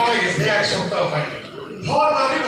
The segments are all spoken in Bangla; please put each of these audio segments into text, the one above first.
মারা গেছে এক সপ্তাহ হয়নি ধর আমি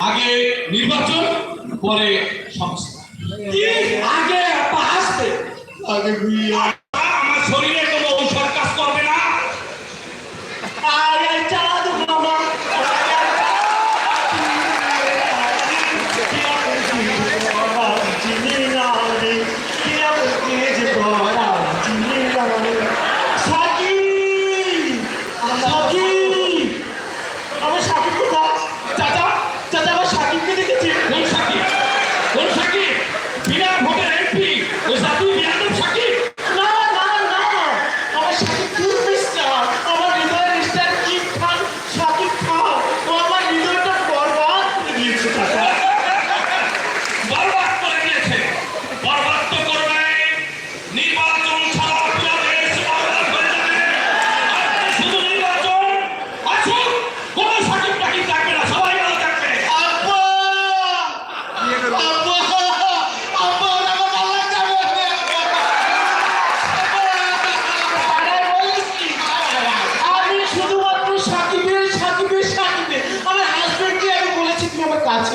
আগে নির্বাচন পরে সংস্কার আগে আসতে আগে আচ্ছা, আমার শরীরে Thank you.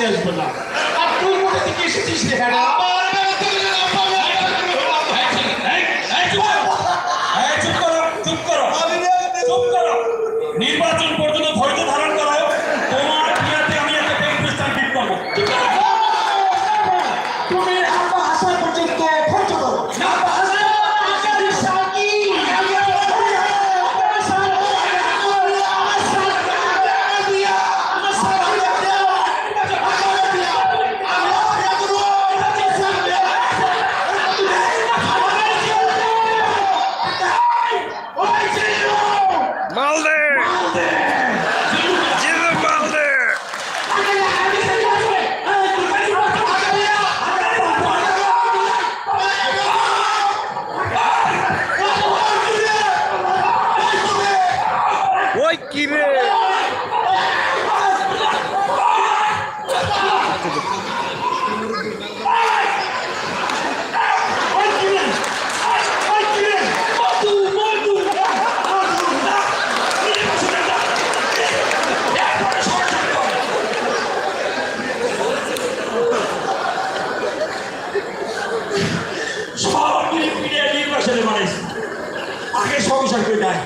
আসবে না। আর তুই কোথা থেকে এসেছিস রে হ্যাঁ সব মিলে মিলে নির্বাচনে বানাইছে। আগে সংসার করে দেয়।